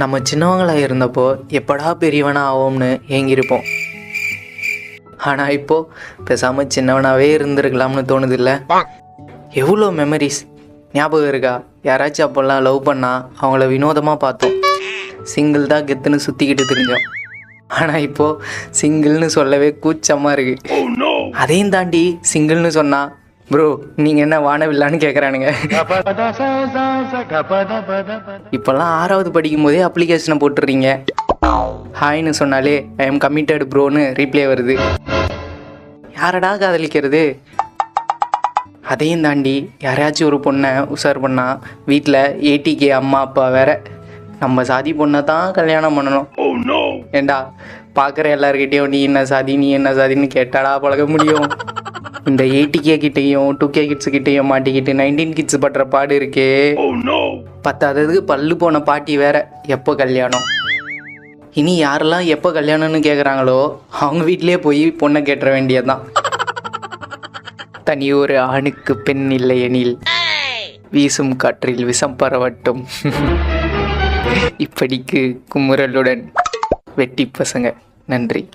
நம்ம சின்னவங்களாக இருந்தப்போ எப்படா பெரியவனா ஆவோம்னு ஏங்கியிருப்போம். ஆனால் இப்போ பேசாமல் சின்னவனாகவே இருந்திருக்கலாம்னு தோணுதில்ல? எவ்வளோ மெமரிஸ் ஞாபகம் இருக்கா? யாராச்சும் அப்போல்லாம் லவ் பண்ணா அவங்கள வினோதமாக பார்த்தோம். சிங்கிள் தான் கெத்துன்னு சுற்றிக்கிட்டு தெரிஞ்சோம். ஆனால் இப்போது சிங்கிள்னு சொல்லவே கூச்சமாக இருக்கு. அதையும் தாண்டி சிங்கிள்னு சொன்னா ப்ரோ நீங்கள் என்ன வானவில்லான்னு கேட்குறானுங்க இப்போல்லாம் ஆறாவது படிக்கும் போதே அப்ளிகேஷனை போட்டுடுறீங்க ஹாய்னு சொன்னாலே ஐ எம் கமிட்டட் ப்ரோன்னு ரீப்ளே வருது. யாரடா காதலிக்கிறது? அதையும் தாண்டி யாரையாச்சும் ஒரு பொண்ணை உஷார் பண்ணா வீட்டில் ஏடிகே அம்மா அப்பா வேற நம்ம சாதி பொண்ணை தான் கல்யாணம் பண்ணணும். ஏண்டா பார்க்குற எல்லார்கிட்டயும் நீ என்ன சாதி நீ என்ன சாதின்னு கேட்டாடா பழக முடியும். இந்த எயிட்டி கிட்டேயும் டூ கே கிட்ஸ் கிட்டேயும் மாட்டிக்கிட்டு நைன்டீன் கிட்ஸ் படுற பாடு இருக்கே. பத்தாததுக்கு பல்லு போன பாட்டி வேற. எப்போ கல்யாணம்? இனி யாரெல்லாம் எப்போ கல்யாணம்னு கேட்குறாங்களோ அவங்க வீட்டிலே போய் பொண்ணை கேட்டுற வேண்டியதுதான். தனி ஒரு ஆணுக்கு பெண் இல்லை எனில். வீசும் காற்றில் விஷம் பரவட்டும். இப்படிக்கு குமுறலுடன். வெட்டி பசங்க. நன்றி.